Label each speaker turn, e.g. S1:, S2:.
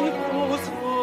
S1: Господь.